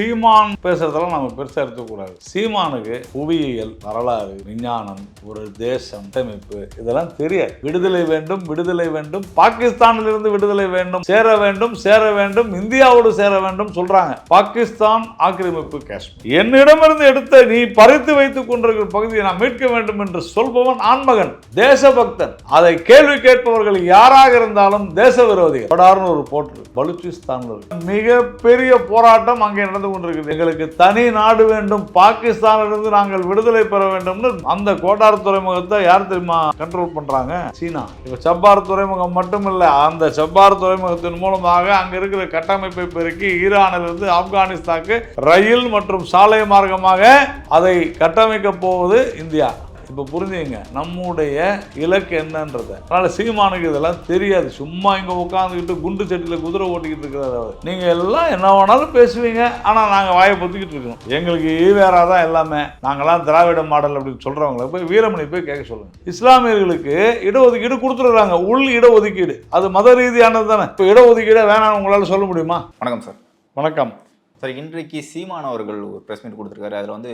சீமான் பேசுறதெல்லாம் நம்ம பெருசாக எடுத்துக்கூடாது சீமானுக்கு புவியியல் வரலாறு விஞ்ஞானம் ஒரு தேசம் கட்டமைப்பு இதெல்லாம் தெரியாது. விடுதலை வேண்டும் விடுதலை வேண்டும் பாகிஸ்தானிலிருந்து விடுதலை வேண்டும் சேர வேண்டும் சேர வேண்டும் இந்தியாவோடு சேர வேண்டும் சொல்றாங்க. பாகிஸ்தான் ஆக்கிரமிப்பு காஷ்மீர். என்னிடமிருந்து எடுத்த நீ பறித்து வைத்துக் கொண்டிருக்கிற பகுதியை நான் மீட்க வேண்டும் என்று சொல்பவன் ஆண்மகன் தேசபக்தன். அதை கேள்வி கேட்பவர்கள் யாராக இருந்தாலும் தேச விரோதிகள். ஒரு போட்டு பலுச்சிஸ்தான் மிகப்பெரிய போராட்டம் அங்கே நடந்து கொண்டிருக்கிறது எங்களுக்கு தனி நாடு வேண்டும். பாகிஸ்தானிலிருந்து நாங்கள் விடுதலை பெற வேண்டும்னு அந்த கோட்டார் துறைமுகத்தை யார் தெரியுமா கண்ட்ரோல் பண்றாங்க? சீனா. இப்போ சப்பார் துறைமுகம் மட்டுமில்ல அந்த சப்பார் துறைமுகத்தின் மூலமாக அங்க இருக்கிற கட்டமைப்பை பெருக்கி ஈரானிலிருந்து ஆப்கானிஸ்தானுக்கு ரயில் மற்றும் சாலை மார்க்கமாக அதை கட்டமைக்க போவது இந்தியா. இப்போ புரிஞ்சுங்க நம்முடைய இலக்கு என்னன்றதை. அதனால சீமானுக்கு இதெல்லாம் தெரியாது. சும்மா இங்கே உட்காந்துக்கிட்டு குண்டு சட்டியில் குதிரை ஓட்டிக்கிட்டு இருக்கிறார் நீங்கள் எல்லாம் என்ன வேணாலும் பேசுவீங்க. ஆனால் நாங்கள் வாயை பொத்திக்கிட்டு இருக்கோம். எங்களுக்கு ஈவேரா தான் எல்லாமே. நாங்களாம் திராவிட மாடல் அப்படின்னு சொல்கிறவங்கள போய் வீரமணி போய் கேட்க சொல்லுங்க. இஸ்லாமியர்களுக்கு இடஒதுக்கீடு கொடுத்துருக்காங்க உள் இடஒதுக்கீடு. அது மத ரீதியானது தானே. இப்போ இடஒதுக்கீடே வேணாம்னு உங்களால் சொல்ல முடியுமா? வணக்கம் சார். வணக்கம். சார் இன்றைக்கு சீமான் அவர்கள் ஒரு ப்ரெஸ் மீட் கொடுத்துருக்காரு. அதில் வந்து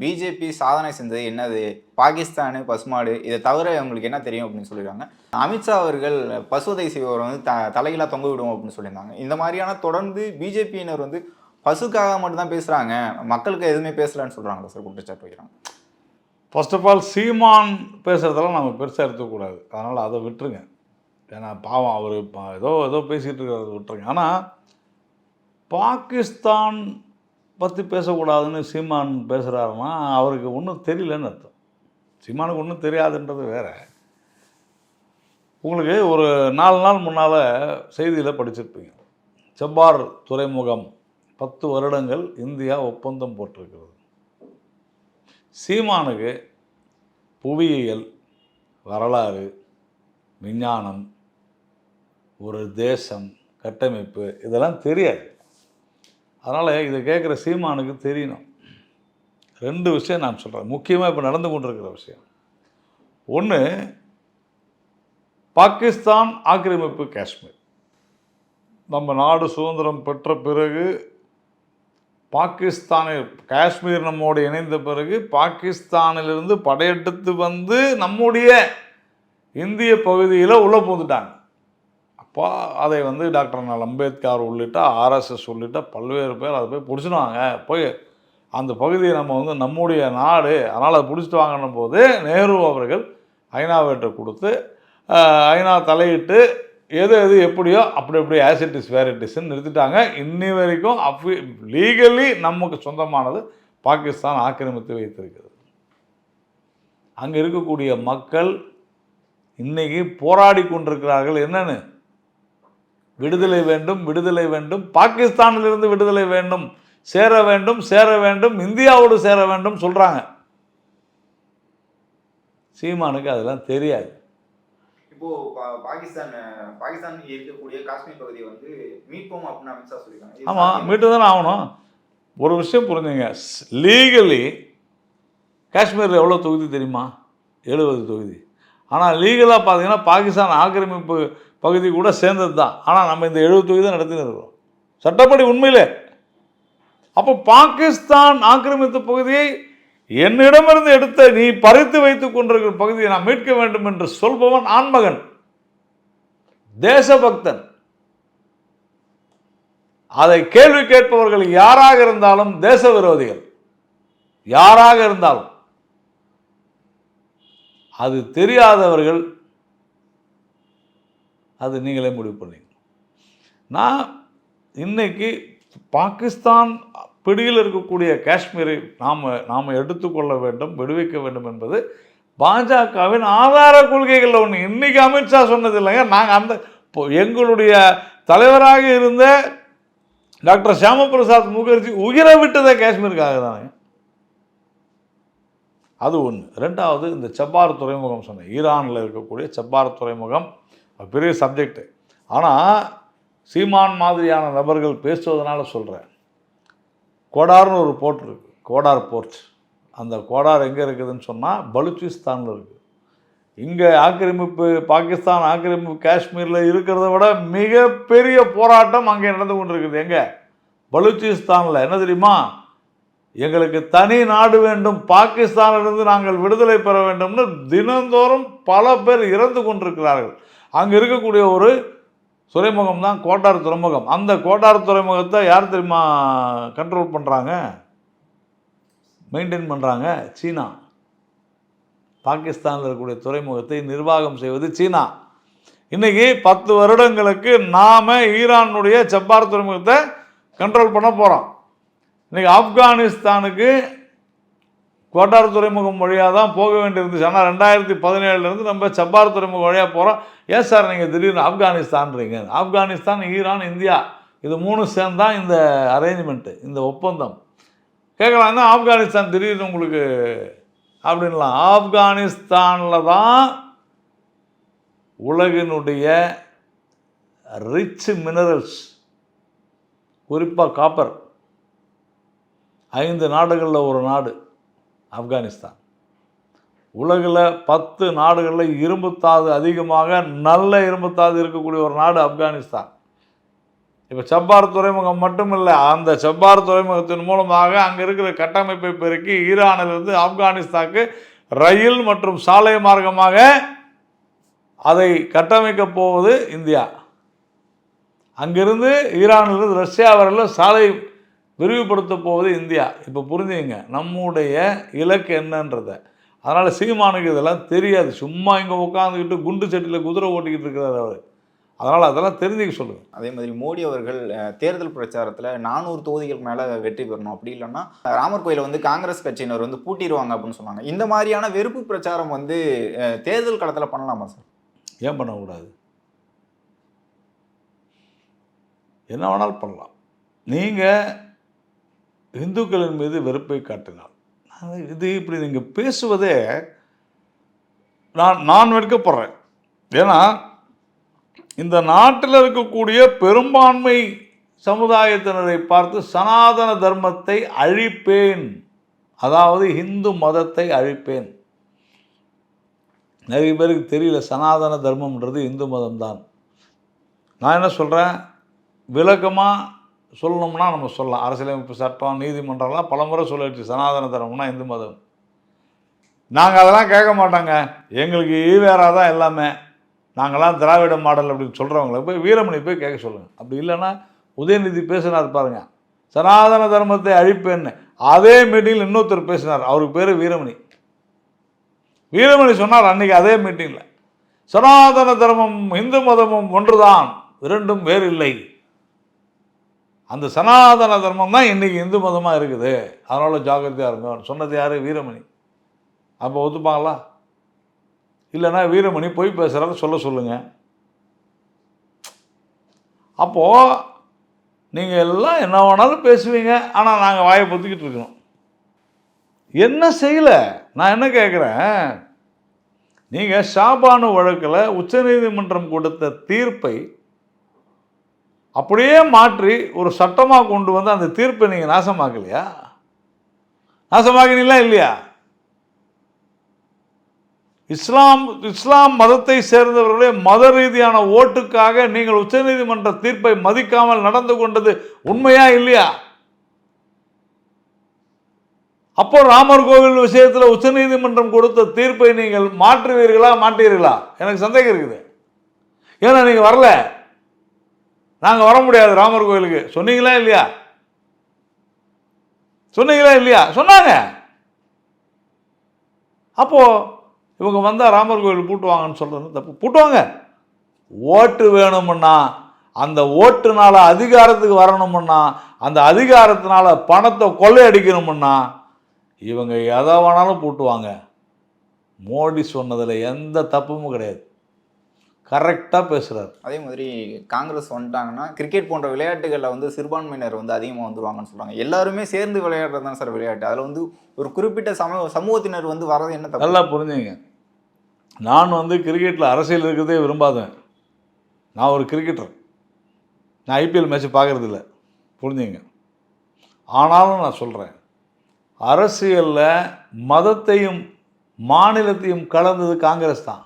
பிஜேபி சாதனை செஞ்சது என்னது? பாகிஸ்தானு பசுமாடு இதை தவிர அவங்களுக்கு என்ன தெரியும் அப்படின்னு சொல்லியிருக்காங்க அமித்ஷா அவர்கள் பசுவதை செய்வர் வந்து த தலைகளாக தொங்க விடுவோம் அப்படின்னு சொல்லியிருந்தாங்க. இந்த மாதிரியான தொடர்ந்து பிஜேபியினர் வந்து பசுக்காக மட்டும்தான் பேசுகிறாங்க மக்களுக்கு எதுவுமே பேசலன்னு சொல்கிறாங்களா சார்? குற்றச்சாட்டு வைக்கிறாங்க. ஃபர்ஸ்ட் ஆஃப் ஆல் சீமான் பேசுகிறதெல்லாம் நம்ம பெருசாக எடுத்துக்கூடாது அதனால் அதை விட்டுருங்க. ஏன்னா பாவம் அவர் ஏதோ ஏதோ பேசிகிட்டு இருக்கிறத விட்டுருங்க. ஆனால் பாகிஸ்தான் பற்றி பேசக்கூடாதுன்னு சீமான் பேசுகிறாருன்னா அவருக்கு ஒன்றும் தெரியலன்னு அர்த்தம். சீமானுக்கு ஒன்றும் தெரியாதுன்றது வேற. உங்களுக்கு ஒரு நாலு நாள் முன்னால் செய்தியில் படிச்சிருப்பீங்க. செவ்வார் துறைமுகம் பத்து வருடங்கள் இந்தியா ஒப்பந்தம் போட்டிருக்கிறது. சீமானுக்கு புவியியல் வரலாறு விஞ்ஞானம் ஒரு தேசம் கட்டமைப்பு இதெல்லாம் தெரியாது. அதனால் இதை கேட்குற சீமானுக்கு தெரியணும். ரெண்டு விஷயம் நான் சொல்கிறேன் முக்கியமாக இப்போ நடந்து கொண்டிருக்கிற விஷயம். ஒன்று பாகிஸ்தான் ஆக்கிரமிப்பு காஷ்மீர். நம்ம நாடு சுதந்திரம் பெற்ற பிறகு பாகிஸ்தானில் காஷ்மீர் நம்மோடு இணைந்த பிறகு பாகிஸ்தானிலிருந்து படையெடுத்து வந்து நம்முடைய இந்திய பகுதியில் உள்ளே புகுந்துட்டாங்க. பா அதை வந்து டாக்டர் நாள் அம்பேத்கர் உள்ளிட்ட ஆர்எஸ்எஸ் உள்ளிட்ட பல்வேறு பேர் அதை போய் பிடிச்சிடுவாங்க. போய் அந்த பகுதியை நம்ம வந்து நம்முடைய நாடு அதனால் அதை பிடிச்சிட்டு வாங்கின போது நேரு அவர்கள் ஐநாவிட்ட கொடுத்து ஐநா தலையிட்டு எது எது எப்படியோ அப்படி அப்படி ஆசிட்டிஸ் வேரிட்டிஸ்ன்னு நிறுத்திட்டாங்க. இன்னி வரைக்கும் அஃபி லீகலி நமக்கு சொந்தமானது பாகிஸ்தான் ஆக்கிரமித்து வைத்திருக்கிறது. அங்கே இருக்கக்கூடிய மக்கள் இன்றைக்கி போராடி கொண்டிருக்கிறார்கள். என்னென்னு? விடுதலை வேண்டும் விடுதலை வேண்டும். பாகிஸ்தானிலிருந்து விடுதலை வேண்டும். சேர வேண்டும் சேர வேண்டும். இந்தியாவோடு சேர வேண்டும் சொல்றாங்க. சீமானுக்கு அதெல்லாம் தெரியாது. இப்போ பாகிஸ்தான் பாகிஸ்தான் இருக்கக்கூடிய காஷ்மீர் பகுதியை வந்து மீட்போம் அப்படின்னு அமித்ஷா சொல்லியிருக்காங்க. ஆமாம் மீட்டு தானே ஆகணும். ஒரு விஷயம் புரிஞ்சுங்க. லீகலி காஷ்மீரில் எவ்வளோ தொகுதி தெரியுமா? எழுபது தொகுதி. ஆனால் லீகலாக பார்த்தீங்கன்னா பாகிஸ்தான் ஆக்கிரமிப்பு பகுதி கூட சேர்ந்தது தான் ஆனால் நம்ம இந்த எழுபது தொகுதி தான் நடத்தின்னு இருக்கிறோம். சட்டப்படி உண்மையிலே. அப்போ பாகிஸ்தான் ஆக்கிரமித்த பகுதியை என்னிடமிருந்து எடுத்த நீ பறித்து வைத்துக் கொண்டிருக்கிற பகுதியை நான் மீட்க வேண்டும் என்று சொல்பவன் ஆண்மகன். தேசபக்தன். அதை கேள்வி கேட்பவர்கள் யாராக இருந்தாலும் தேச விரோதிகள் யாராக இருந்தாலும். அது தெரியாதவர்கள் அது நீங்களே முடிவு பண்ணீங்க. நான் இன்னைக்கு பாகிஸ்தான் பிடியில் இருக்கக்கூடிய காஷ்மீரை நாம் நாம் எடுத்துக்கொள்ள வேண்டும் விடுவிக்க வேண்டும் என்பது பாஜகவின் ஆதார கொள்கைகளில் ஒன்று இன்றைக்கி அமித்ஷா சொன்னது இல்லைங்க. நாங்கள் அந்த இப்போ எங்களுடைய தலைவராக இருந்த டாக்டர் ஷியாம பிரசாத் முகர்ஜி உயிரை விட்டதே காஷ்மீருக்காக தானே. அது ஒன்று ரெண்டாவது இந்த செப்பார் துறைமுகம் சொன்னேன் ஈரானில் இருக்கக்கூடிய செப்பார் துறைமுகம் பெரிய சப்ஜெக்டு ஆனால் சீமான் மாதிரியான நபர்கள் பேசுவதனால சொல்கிறேன் கோடார்னு ஒரு போர்ட் இருக்குது கோடார் போர்ட். அந்த கோடார் எங்கே இருக்குதுன்னு சொன்னால் பலுச்சிஸ்தானில் இருக்குது இங்கே ஆக்கிரமிப்பு பாகிஸ்தான் ஆக்கிரமிப்பு காஷ்மீரில் இருக்கிறத விட மிகப்பெரிய போராட்டம் அங்கே நடந்து கொண்டிருக்குது. எங்கே? பலூச்சிஸ்தானில். என்ன தெரியுமா? எங்களுக்கு தனி நாடு வேண்டும். பாகிஸ்தானிலிருந்து நாங்கள் விடுதலை பெற வேண்டும்னு தினந்தோறும் பல பேர் இறந்து கொண்டிருக்கிறார்கள். அங்கே இருக்கக்கூடிய ஒரு துறைமுகம் தான் கோட்டார் துறைமுகம். அந்த கோட்டார் துறைமுகத்தை யார் தெரியுமா கண்ட்ரோல் பண்ணுறாங்க மெயின்டைன் பண்ணுறாங்க சீனா. பாகிஸ்தானில் இருக்கக்கூடிய துறைமுகத்தை நிர்வாகம் செய்வது சீனா. இன்றைக்கி பத்து வருடங்களுக்கு நாம் ஈரானுடைய செப்பார் துறைமுகத்தை கண்ட்ரோல் பண்ண போகிறோம் இன்றைக்கி ஆப்கானிஸ்தானுக்கு கோட்டார் துறைமுகம் வழியாக தான் போக வேண்டியிருந்துச்சு. ஆனால் ரெண்டாயிரத்தி பதினேழுலேருந்து நம்ம சப்பார் துறைமுகம் வழியாக போகிறோம் ஏன் சார் நீங்கள் திடீர்னு ஆப்கானிஸ்தான்றீங்க? ஆப்கானிஸ்தான் ஈரான் இந்தியா இது மூணு சேர்ந்தான் இந்த அரேஞ்ச்மெண்ட்டு இந்த ஒப்பந்தம். கேட்கலாங்க ஆப்கானிஸ்தான் திடீர்னு உங்களுக்கு அப்படின்லாம். ஆப்கானிஸ்தானில் தான் உலகினுடைய ரிச் மினரல்ஸ் குறிப்பாக காப்பர் ஐந்து நாடுகளில் ஒரு நாடு. ஆப்கானிஸ்தான். உலகில் பத்து நாடுகளில் இரும்புத்தாது அதிகமாக நல்ல இரும்புத்தாது இருக்கக்கூடிய ஒரு நாடு ஆப்கானிஸ்தான். இப்போ செப்பார் துறைமுகம் மட்டும் இல்லை அந்த செப்பார் துறைமுகத்தின் மூலமாக அங்கே இருக்கிற கட்டமைப்பை பெருக்கி ஈரானிலிருந்து ஆப்கானிஸ்தானுக்கு ரயில் மற்றும் சாலை மார்க்கமாக அதை கட்டமைக்கப் போவது இந்தியா. அங்கிருந்து ஈரானிலிருந்து ரஷ்யா வரையில் சாலை விரிவுபடுத்த போவது இந்தியா. இப்போ புரிஞ்சுங்க நம்முடைய இலக்கு என்னன்றத. அதனால் சீமானுக்கு இதெல்லாம் தெரியாது. சும்மா இங்கே உட்காந்துக்கிட்டு குண்டு சட்டியில் குதிரை ஓட்டிக்கிட்டு இருக்கிறார் அவர். அதனால் அதெல்லாம் தெரிஞ்சுக்க சொல்லுங்கள் அதே மாதிரி மோடி அவர்கள் தேர்தல் பிரச்சாரத்தில் நானூறு தொகுதிகள் மேலே வெற்றி பெறணும். அப்படி இல்லைன்னா ராமர் கோயிலை வந்து காங்கிரஸ் கட்சியினர் வந்து பூட்டிடுவாங்க அப்படின்னு சொன்னாங்க. இந்த மாதிரியான வெறுப்பு பிரச்சாரம் வந்து தேர்தல் களத்தில் பண்ணலாமா சார்? ஏன் பண்ணக்கூடாது? என்ன வேணாலும் பண்ணலாம். நீங்கள் இந்துக்களின் மீது வெறுப்பை காட்டினார் இது இப்படி நீங்கள் பேசுவதே நான் நான் வெட்கப்படுறேன். ஏன்னா இந்த நாட்டில் இருக்கக்கூடிய பெரும்பான்மை சமுதாயத்தினரை பார்த்து சனாதன தர்மத்தை அழிப்பேன். அதாவது இந்து மதத்தை அழிப்பேன். நிறைய பேருக்கு தெரியல சனாதன தர்மம்ன்றது இந்து மதம்தான். நான் என்ன சொல்கிறேன் விளக்கமாக சொல்லணும்னா நம்ம சொல்லலாம். அரசியலமைப்பு சட்டம் நீதிமன்றம்லாம் பலமுறை சொல்லிடுச்சு. சனாதன தர்மம்னா இந்து மதம். நாங்கள் அதெல்லாம் கேட்க மாட்டோங்க. எங்களுக்கு ஈவேரா தான் எல்லாமே. நாங்களாம் திராவிட மாடல் அப்படின்னு சொல்கிறவங்கள போய் வீரமணி போய் கேட்க சொல்லுங்கள் அப்படி இல்லைன்னா உதயநிதி பேசினார் பாருங்க. சனாதன தர்மத்தை அழிப்பேன்னு. அதே மீட்டிங்கில் இன்னொருத்தர் பேசினார். அவருக்கு பேர் வீரமணி. வீரமணி சொன்னார் அன்னைக்கு அதே மீட்டிங்கில் சனாதன தர்மம் இந்து மதமும் ஒன்றுதான். இரண்டும் வேறு இல்லை அந்த சனாதன தர்மம் தான் இன்றைக்கி இந்து மதமாக இருக்குது. அதனால் ஜாக்கிரதையாக இருக்கும் சொன்னது யார்? வீரமணி. அப்போ ஒத்துப்பாங்களா? இல்லைன்னா வீரமணி பொய் பேசுகிறாரு சொல்ல சொல்லுங்கள் அப்போது நீங்கள் எல்லாம் என்ன வேணாலும் பேசுவீங்க. ஆனால் நாங்கள் வாயை பொத்திக்கிட்டு இருக்கணும். என்ன செய்யலை? நான் என்ன கேட்குறேன் நீங்கள் ஷாபானு வழக்கில் உச்சநீதிமன்றம் கொடுத்த தீர்ப்பை அப்படியே மாற்றி ஒரு சட்டமாக கொண்டு வந்து அந்த தீர்ப்பை நீங்கள் நாசமாக்கலையா? நாசமாக்கினீங்களா இல்லையா? இஸ்லாம் இஸ்லாம் மதத்தை சேர்ந்தவர்களே மத ரீதியான ஓட்டுக்காக நீங்கள் உச்சநீதிமன்ற தீர்ப்பை மதிக்காமல் நடந்து கொண்டது உண்மையா இல்லையா? அப்போ ராமர் கோவில் விஷயத்தில் உச்சநீதிமன்றம் கொடுத்த தீர்ப்பை நீங்கள் மாற்றுவீர்களா மாட்டீர்களா? எனக்கு சந்தேகம் இருக்குது. ஏன்னா நீங்கள் வரல. நாங்கள் வர முடியாது ராமர் கோயிலுக்கு. சொன்னீங்களா இல்லையா? சொன்னீங்களா இல்லையா? சொன்னாங்க. அப்போ இவங்க வந்தால் ராமர் கோயில் பூட்டுவாங்கன்னு சொல்றது தப்பு. பூட்டுவாங்க ஓட்டு வேணும்னா அந்த ஓட்டுனால அதிகாரத்துக்கு வரணும்னா அந்த அதிகாரத்தினால பணத்தை கொள்ளையடிக்கணும்னா இவங்க எதை வேணாலும் பூட்டுவாங்க. மோடி சொன்னதில் எந்த தப்பும் கிடையாது. கரெக்டாக பேசுகிறார் அதே மாதிரி காங்கிரஸ் வந்துட்டாங்கன்னா கிரிக்கெட் போன்ற விளையாட்டுகளில் வந்து சிறுபான்மையினர் வந்து அதிகமாக வந்துருவாங்கன்னு சொல்றாங்க. எல்லாருமே சேர்ந்து விளையாடுறது தான் சார் விளையாட்டு? அதில் வந்து ஒரு குறிப்பிட்ட சமூக சமூகத்தினர் வந்து வர்றது என்ன நல்லா புரிஞ்சுங்க. நான் வந்து கிரிக்கெட்டில் அரசியல் இருக்கிறதே விரும்பாதேன் நான் ஒரு கிரிக்கெட்டர் நான் ஐபிஎல் மேட்ச் பார்க்குறதில்ல புரிஞ்சுங்க. ஆனாலும் நான் சொல்கிறேன் அரசியலில் மதத்தையும் மாநிலத்தையும் கலந்தது காங்கிரஸ் தான்.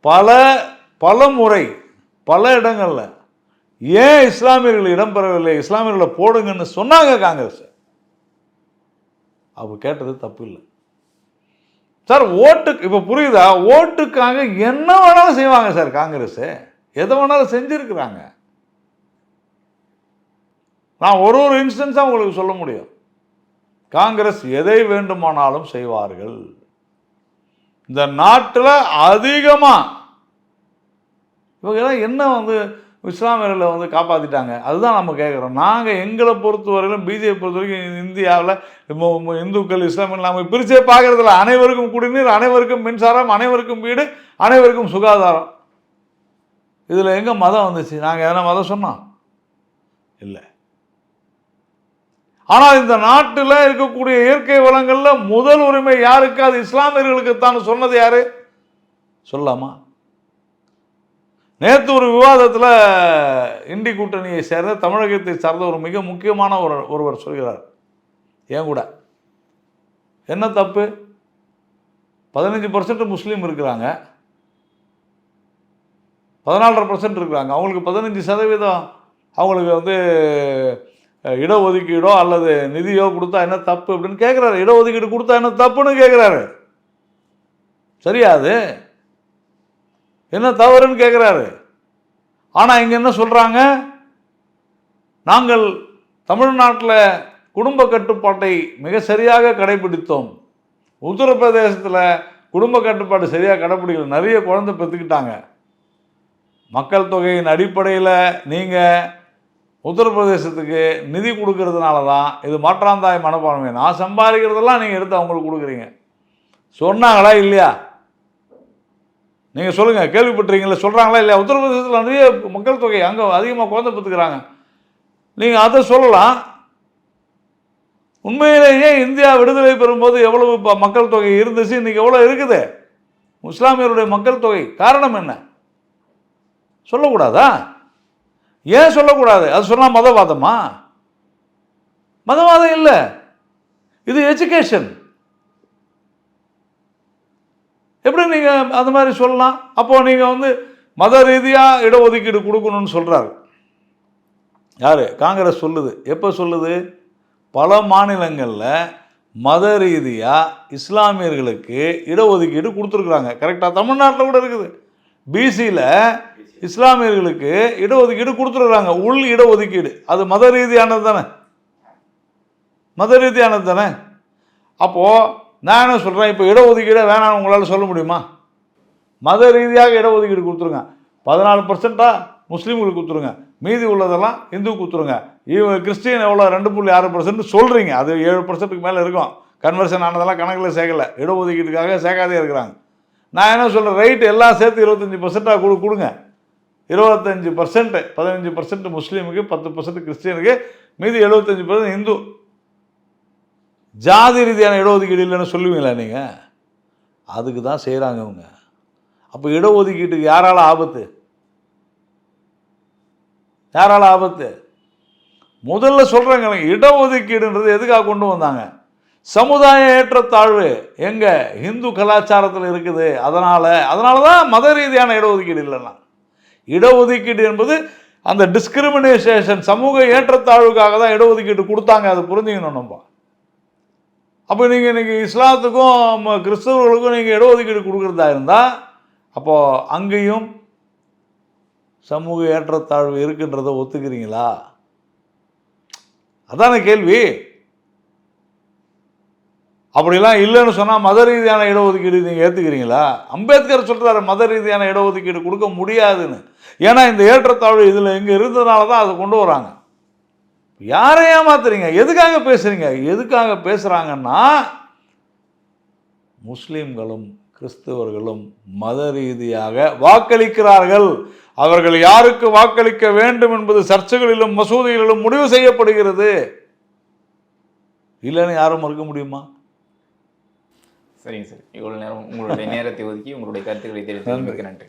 பல பல முறை பல இடங்களில் ஏன் இஸ்லாமியர்கள் இடம்பெறவில்லை இஸ்லாமியர்களை போடுங்கன்னு சொன்னாங்க காங்கிரஸ். அவங்க கேட்டது தப்பு இல்லை. சார் ஓட்டுக்கு இப்போ புரியுதா? ஓட்டுக்காக என்ன வேணாலும் செய்வாங்க சார் காங்கிரஸ்? எதை வேணாலும் செஞ்சிருக்கிறாங்க. நான் ஒரு ஒரு இன்ஸ்டன்ஸாக உங்களுக்கு சொல்ல முடியும். காங்கிரஸ் எதை வேண்டுமானாலும் செய்வார்கள். இந்த நாட்டில் அதிகமாக இவங்கெல்லாம் என்ன வந்து இஸ்லாமியர்களை வந்து காப்பாற்றிட்டாங்க அதுதான் நம்ம கேட்குறோம் நாங்கள் எங்களை பொறுத்தவரையிலும் பிஜேபி பொறுத்த வரைக்கும் இந்தியாவில் இந்துக்கள் இஸ்லாமியர்கள் நம்ம பிரிச்சே பார்க்கறதில்ல. அனைவருக்கும் குடிநீர் அனைவருக்கும் மின்சாரம் அனைவருக்கும் வீடு அனைவருக்கும் சுகாதாரம். இதில் எங்கே மதம் வந்துச்சு? நாங்கள் எதனா மதம் சொன்னோம்? இல்லை. ஆனால் இந்த நாட்டில் இருக்கக்கூடிய இயற்கை வளங்களில் முதல் உரிமை யாருக்கு? அது இஸ்லாமியர்களுக்கு தான் சொன்னது யாரு? சொல்லாமா நேற்று ஒரு விவாதத்தில் இண்டி கூட்டணியை சேர்ந்த தமிழகத்தை சார்ந்த ஒரு மிக முக்கியமான ஒரு ஒருவர் சொல்கிறார். ஏன் கூட? என்ன தப்பு? பதினஞ்சு பர்சன்ட் முஸ்லீம் இருக்கிறாங்க. பதினாலரை பர்சன்ட் இருக்கிறாங்க. அவங்களுக்கு பதினஞ்சு சதவீதம். அவங்களுக்கு வந்து இடஒதுக்கீடோ அல்லது நிதியோ கொடுத்தா என்ன தப்பு அப்படின்னு கேட்குறாரு இடஒதுக்கீடு கொடுத்தா என்ன தப்புன்னு கேட்குறாரு சரியா அது? என்ன தவறுன்னு கேட்குறாரு ஆனால் இங்கே என்ன சொல்கிறாங்க நாங்கள் தமிழ்நாட்டில் குடும்ப கட்டுப்பாட்டை மிக சரியாக கடைபிடித்தோம். உத்தரப்பிரதேசத்தில் குடும்ப கட்டுப்பாடு சரியாக கடைப்பிடிக்கல நிறைய குழந்தை பெற்றுக்கிட்டாங்க மக்கள் தொகையின் அடிப்படையில் நீங்கள் உத்தரப்பிரதேசத்துக்கு நிதி கொடுக்கறதுனால தான் இது மாற்றாந்தாய் மனப்பான்மை. நான் சம்பாதிக்கிறதெல்லாம் நீங்கள் எடுத்து அவங்களுக்கு கொடுக்குறீங்க. சொன்னாங்களா இல்லையா? நீங்கள் சொல்லுங்கள் கேள்விப்பட்டிருக்கீங்களா? சொல்கிறாங்களா இல்லையா? உத்தரப்பிரதேசத்தில் நிறைய மக்கள் தொகை அங்கே அதிகமாக குழந்தை பெற்றுக்கிறாங்க நீங்கள் அதை சொல்லலாம். உண்மையிலேயே இந்தியா விடுதலை பெறும்போது எவ்வளவு இப்போ மக்கள் தொகை இருந்துச்சு இன்றைக்கி எவ்வளோ இருக்குது? முஸ்லாமியருடைய மக்கள் தொகை காரணம் என்ன? சொல்லக்கூடாதா? ஏன் சொல்லக்கூடாது? அது சொன்னால் மதவாதமா? மதவாதம் இல்லை. இது எஜுகேஷன் எப்படி நீங்கள் அந்த மாதிரி சொல்லலாம்? அப்போ நீங்கள் வந்து மத ரீதியாக இடஒதுக்கீடு கொடுக்கணும்னு சொல்கிறாரு யார்? காங்கிரஸ் சொல்லுது. எப்போ சொல்லுது? பல மாநிலங்களில் மத ரீதியாக இஸ்லாமியர்களுக்கு இடஒதுக்கீடு கொடுத்துருக்குறாங்க. கரெக்டாக தமிழ்நாட்டில் கூட இருக்குது. பிசியில் இஸ்லாமியர்களுக்கு இடஒதுக்கீடு கொடுத்துருக்குறாங்க உள் இடஒதுக்கீடு. அது மத ரீதியானது தானே? மத ரீதியானது தானே? அப்போது நான் என்ன சொல்கிறேன் இப்போ இடஒதுக்கீடே வேணாம்னு உங்களால் சொல்ல முடியுமா? மத ரீதியாக இடஒதுக்கீடு கொடுத்துருங்க. பதினாலு பர்சண்ட்டாக முஸ்லீம்களுக்கு கொடுத்துருங்க. மீதி உள்ளதெல்லாம் இந்து கொடுத்துருங்க. இவங்க கிறிஸ்டியன் எவ்வளோ? ரெண்டு புள்ளி ஆறு பர்சன்ட் சொல்கிறீங்க அது ஏழு பர்சன்ட்டுக்கு மேலே இருக்கும். கன்வர்ஷன் ஆனதெல்லாம் கணக்கில் சேர்க்கல. இடஒதுக்கீட்டுக்காக சேர்க்காதே இருக்கிறாங்க. நான் என்ன சொல்கிறேன் ரைட் எல்லாம் சேர்த்து இருபத்தஞ்சி பர்சன்ட்டாக கொடு கொடுங்க. இருபத்தஞ்சி பர்சன்ட்டு பதினஞ்சு பர்சன்ட் முஸ்லீமுக்கு பத்து பர்சன்ட் கிறிஸ்டியனுக்கு மீதி எழுபத்தஞ்சி பர்சன்ட் இந்து. ஜாதி ரீதியான இடஒதுக்கீடு இல்லைன்னு சொல்லுவீங்களா நீங்கள் அதுக்கு தான் செய்கிறாங்க இவங்க. அப்போ இடஒதுக்கீட்டுக்கு யாரால ஆபத்து? யாரால ஆபத்து? முதல்ல சொல்கிறாங்க இடஒதுக்கீடுன்றது எதுக்காக கொண்டு வந்தாங்க? சமுதாய ஏற்றத்தாழ்வு எங்கே? இந்து கலாச்சாரத்தில் இருக்குது. அதனால் அதனால தான் மத ரீதியான இடஒதுக்கீடு இல்லைன்னா. இடஒதுக்கீடு என்பது அந்த டிஸ்கிரிமினேஷேஷன் சமூக ஏற்றத்தாழ்வுக்காக தான் இடஒதுக்கீடு கொடுத்தாங்க. அது புரிஞ்சுக்கணும் நம்ம. அப்போ நீங்கள் இன்றைக்கி இஸ்லாத்துக்கும் கிறிஸ்தவர்களுக்கும் நீங்கள் இடஒதுக்கீடு கொடுக்குறதா இருந்தால் அப்போது அங்கேயும் சமூக ஏற்றத்தாழ்வு இருக்குன்றதை ஒத்துக்கிறீங்களா? அதான கேள்வி. அப்படிலாம் இல்லைன்னு சொன்னால் மத ரீதியான இடஒதுக்கீடு நீங்கள் ஏற்றுக்கிறீங்களா அம்பேத்கர் சொல்கிறாரு மத ரீதியான இடஒதுக்கீடு கொடுக்க முடியாதுன்னு. ஏன்னா இந்த ஏற்றத்தாழ்வு இதில் இங்கே இருந்ததுனால தான் அதை கொண்டு வராங்க. யாரை ஏமாத்துறீங்க? எதுக்காக பேசுறீங்க? எதுக்காக பேசுகிறாங்கன்னா முஸ்லீம்களும் கிறிஸ்தவர்களும் மத ரீதியாக வாக்களிக்கிறார்கள். அவர்கள் யாருக்கு வாக்களிக்க வேண்டும் என்பது சர்ச்சைகளிலும் மசூதிகளிலும் முடிவு செய்யப்படுகிறது. இல்லைன்னு யாரும் மறுக்க முடியுமா? சரிங்க சார். இவ்வளோ நேரம் உங்களுடைய நேரத்தை ஒதுக்கி உங்களுடைய கருத்துக்களை மிக்க நன்றி.